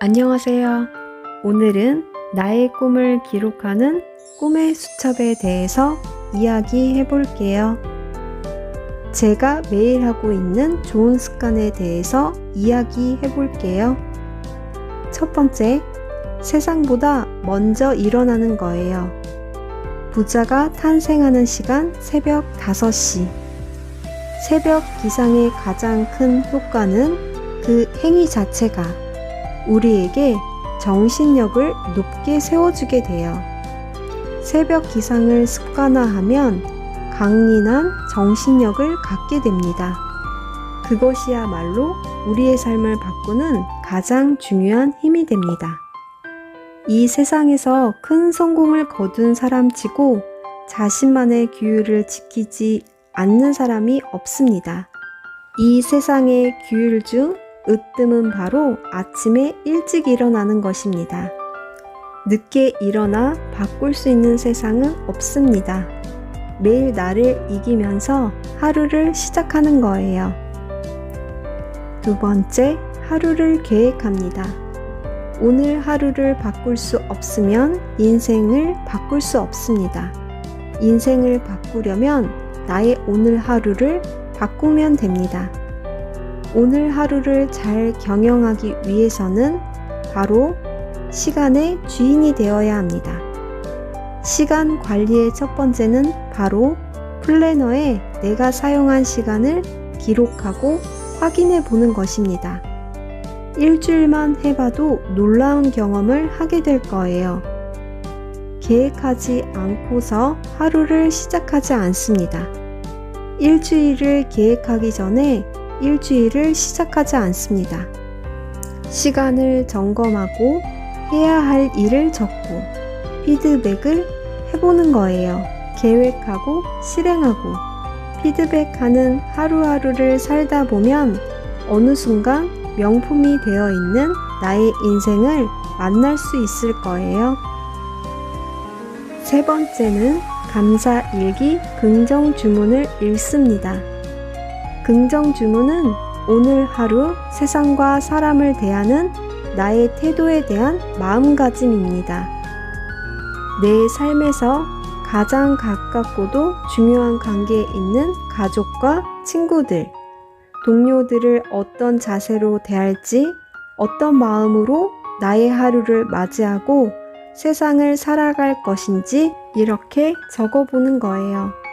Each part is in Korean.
안녕하세요. 오늘은 나의 꿈을 기록하는 꿈의 수첩에 대해서 이야기해 볼게요. 제가 매일 하고 있는 좋은 습관에 대해서 이야기해 볼게요. 첫 번째, 세상보다 먼저 일어나는 거예요. 부자가 탄생하는 시간 새벽 5시. 새벽 기상의 가장 큰 효과는 그 행위 자체가 우리에게 정신력을 높게 세워주게 돼요. 새벽 기상을 습관화하면 강인한 정신력을 갖게 됩니다. 그것이야말로 우리의 삶을 바꾸는 가장 중요한 힘이 됩니다. 이 세상에서 큰 성공을 거둔 사람치고 자신만의 규율을 지키지 않는 사람이 없습니다. 이 세상의 규율 중 으뜸은 바로 아침에 일찍 일어나는 것입니다. 늦게 일어나 바꿀 수 있는 세상은 없습니다. 매일 나를 이기면서 하루를 시작하는 거예요. 두 번째, 하루를 계획합니다. 오늘 하루를 바꿀 수 없으면 인생을 바꿀 수 없습니다. 인생을 바꾸려면 나의 오늘 하루를 바꾸면 됩니다. 오늘 하루를 잘 경영하기 위해서는 바로 시간의 주인이 되어야 합니다. 시간 관리의 첫 번째는 바로 플래너에 내가 사용한 시간을 기록하고 확인해 보는 것입니다. 일주일만 해봐도 놀라운 경험을 하게 될 거예요. 계획하지 않고서 하루를 시작하지 않습니다. 일주일을 계획하기 전에 일주일을 시작하지 않습니다. 시간을 점검하고 해야 할 일을 적고 피드백을 해보는 거예요. 계획하고 실행하고 피드백하는 하루하루를 살다 보면 어느 순간 명품이 되어 있는 나의 인생을 만날 수 있을 거예요. 세 번째는 감사 일기 긍정 주문을 읽습니다. 긍정 주문은 오늘 하루 세상과 사람을 대하는 나의 태도에 대한 마음가짐입니다. 내 삶에서 가장 가깝고도 중요한 관계에 있는 가족과 친구들, 동료들을 어떤 자세로 대할지, 어떤 마음으로 나의 하루를 맞이하고 세상을 살아갈 것인지 이렇게 적어보는 거예요.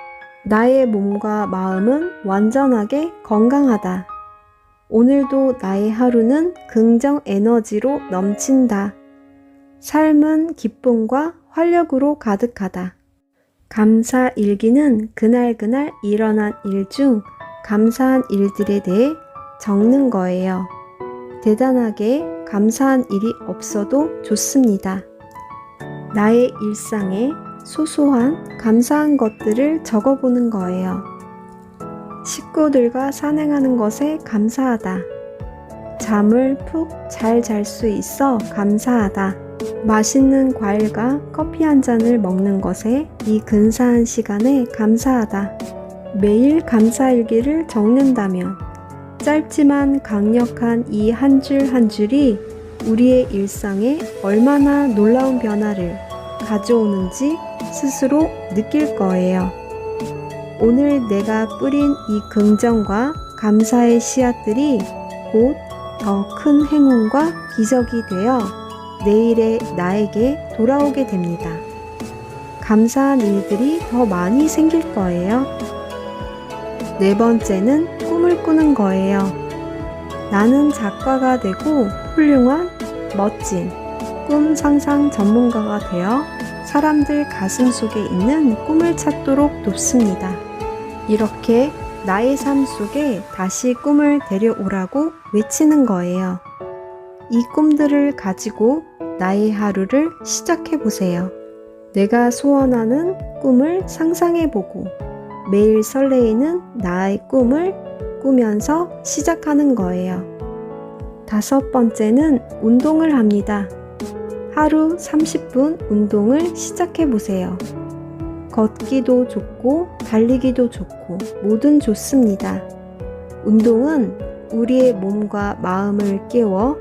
나의 몸과 마음은 완전하게 건강하다. 오늘도 나의 하루는 긍정 에너지로 넘친다. 삶은 기쁨과 활력으로 가득하다. 감사 일기는 그날그날 일어난 일 중 감사한 일들에 대해 적는 거예요. 대단하게 감사한 일이 없어도 좋습니다. 나의 일상에 소소한 감사한 것들을 적어보는 거예요. 식구들과 산행하는 것에 감사하다. 잠을 푹 잘 잘 수 있어 감사하다. 맛있는 과일과 커피 한 잔을 먹는 것에 이 근사한 시간에 감사하다. 매일 감사일기를 적는다면 짧지만 강력한 이 한 줄한 줄이 우리의 일상에 얼마나 놀라운 변화를 가져오는지 스스로 느낄 거예요. 오늘 내가 뿌린 이 긍정과 감사의 씨앗들이 곧 더 큰 행운과 기적이 되어 내일의 나에게 돌아오게 됩니다. 감사한 일들이 더 많이 생길 거예요. 네 번째는 꿈을 꾸는 거예요. 나는 작가가 되고 훌륭한, 멋진 꿈 상상 전문가가 되어 사람들 가슴 속에 있는 꿈을 찾도록 돕습니다. 이렇게 나의 삶 속에 다시 꿈을 데려오라고 외치는 거예요. 이 꿈들을 가지고 나의 하루를 시작해 보세요. 내가 소원하는 꿈을 상상해 보고 매일 설레이는 나의 꿈을 꾸면서 시작하는 거예요. 다섯 번째는 운동을 합니다. 하루 30분 운동을 시작해 보세요. 걷기도 좋고 달리기도 좋고 뭐든 좋습니다. 운동은 우리의 몸과 마음을 깨워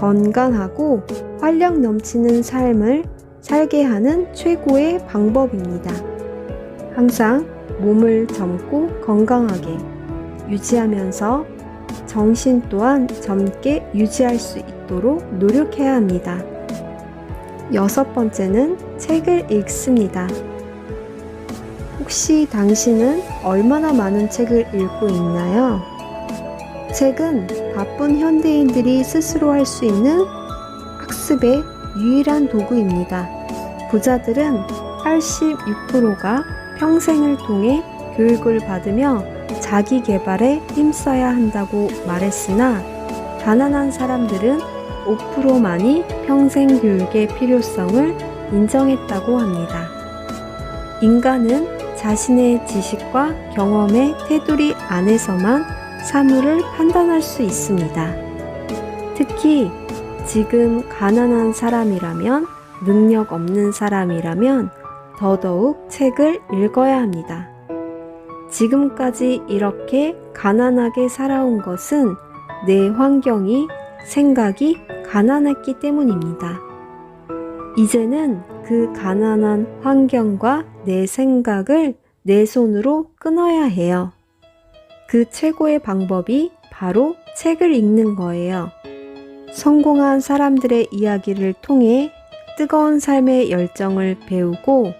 건강하고 활력 넘치는 삶을 살게 하는 최고의 방법입니다. 항상 몸을 젊고 건강하게 유지하면서 정신 또한 젊게 유지할 수 있도록 노력해야 합니다. 여섯 번째는 책을 읽습니다. 혹시 당신은 얼마나 많은 책을 읽고 있나요? 책은 바쁜 현대인들이 스스로 할 수 있는 학습의 유일한 도구입니다. 부자들은 86%가 평생을 통해 교육을 받으며 자기 개발에 힘써야 한다고 말했으나 가난한 사람들은 5%만이 평생 교육의 필요성을 인정했다고 합니다. 인간은 자신의 지식과 경험의 테두리 안에서만 사물을 판단할 수 있습니다. 특히 지금 가난한 사람이라면 능력 없는 사람이라면 더더욱 책을 읽어야 합니다. 지금까지 이렇게 가난하게 살아온 것은 내 환경이 생각이 가난했기 때문입니다. 이제는 그 가난한 환경과 내 생각을 내 손으로 끊어야 해요. 그 최고의 방법이 바로 책을 읽는 거예요. 성공한 사람들의 이야기를 통해 뜨거운 삶의 열정을 배우고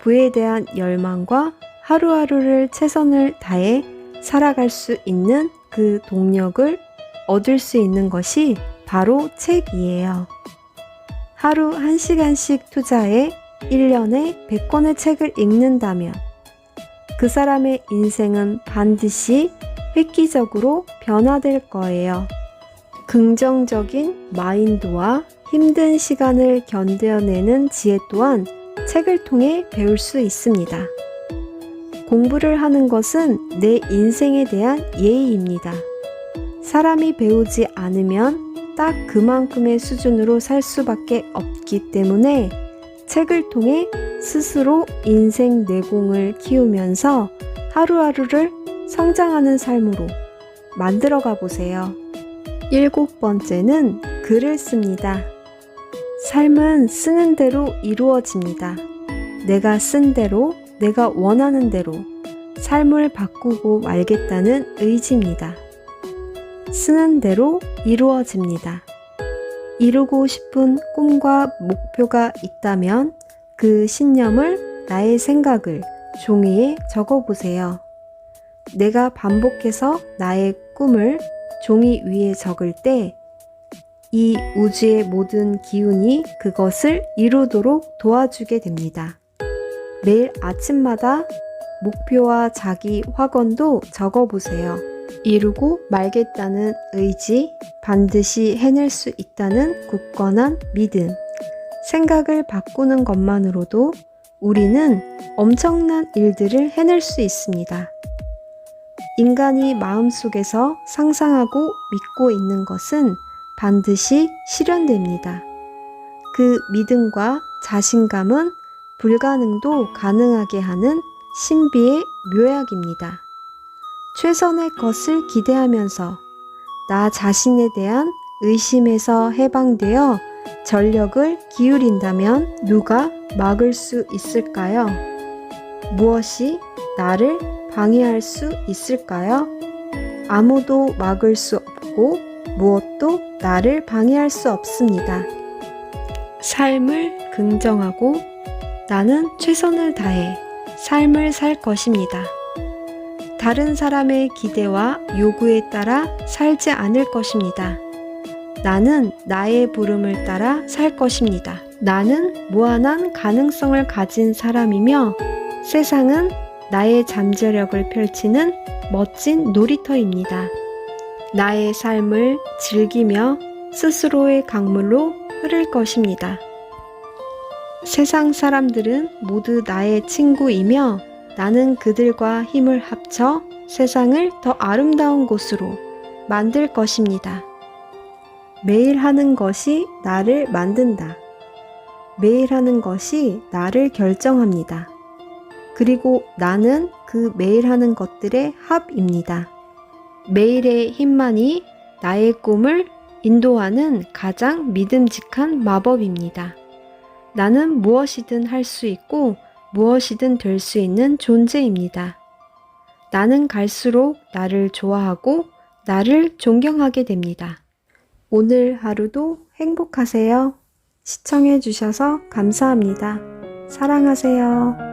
부에 대한 열망과 하루하루를 최선을 다해 살아갈 수 있는 그 동력을 얻을 수 있는 것이 바로 책이에요. 하루 1시간씩 투자해 1년에 100권의 책을 읽는다면 그 사람의 인생은 반드시 획기적으로 변화될 거예요. 긍정적인 마인드와 힘든 시간을 견뎌내는 지혜 또한 책을 통해 배울 수 있습니다. 공부를 하는 것은 내 인생에 대한 예의입니다. 사람이 배우지 않으면 딱 그만큼의 수준으로 살 수밖에 없기 때문에 책을 통해 스스로 인생 내공을 키우면서 하루하루를 성장하는 삶으로 만들어 가 보세요. 일곱 번째는 글을 씁니다. 삶은 쓰는 대로 이루어집니다. 내가 쓴 대로, 내가 원하는 대로 삶을 바꾸고 말겠다는 의지입니다. 쓰는 대로 이루어집니다. 이루고 싶은 꿈과 목표가 있다면 그 신념을 나의 생각을 종이에 적어 보세요. 내가 반복해서 나의 꿈을 종이 위에 적을 때 이 우주의 모든 기운이 그것을 이루도록 도와주게 됩니다. 매일 아침마다 목표와 자기 확언도 적어 보세요. 이루고 말겠다는 의지, 반드시 해낼 수 있다는 굳건한 믿음, 생각을 바꾸는 것만으로도 우리는 엄청난 일들을 해낼 수 있습니다. 인간이 마음속에서 상상하고 믿고 있는 것은 반드시 실현됩니다. 그 믿음과 자신감은 불가능도 가능하게 하는 신비의 묘약입니다. 최선의 것을 기대하면서 나 자신에 대한 의심에서 해방되어 전력을 기울인다면 누가 막을 수 있을까요? 무엇이 나를 방해할 수 있을까요? 아무도 막을 수 없고 무엇도 나를 방해할 수 없습니다. 삶을 긍정하고 나는 최선을 다해 삶을 살 것입니다. 다른 사람의 기대와 요구에 따라 살지 않을 것입니다. 나는 나의 부름을 따라 살 것입니다. 나는 무한한 가능성을 가진 사람이며 세상은 나의 잠재력을 펼치는 멋진 놀이터입니다. 나의 삶을 즐기며 스스로의 강물로 흐를 것입니다. 세상 사람들은 모두 나의 친구이며 나는 그들과 힘을 합쳐 세상을 더 아름다운 곳으로 만들 것입니다. 매일 하는 것이 나를 만든다. 매일 하는 것이 나를 결정합니다. 그리고 나는 그 매일 하는 것들의 합입니다. 매일의 힘만이 나의 꿈을 인도하는 가장 믿음직한 마법입니다. 나는 무엇이든 할 수 있고 무엇이든 될 수 있는 존재입니다. 나는 갈수록 나를 좋아하고 나를 존경하게 됩니다. 오늘 하루도 행복하세요. 시청해 주셔서 감사합니다. 사랑하세요.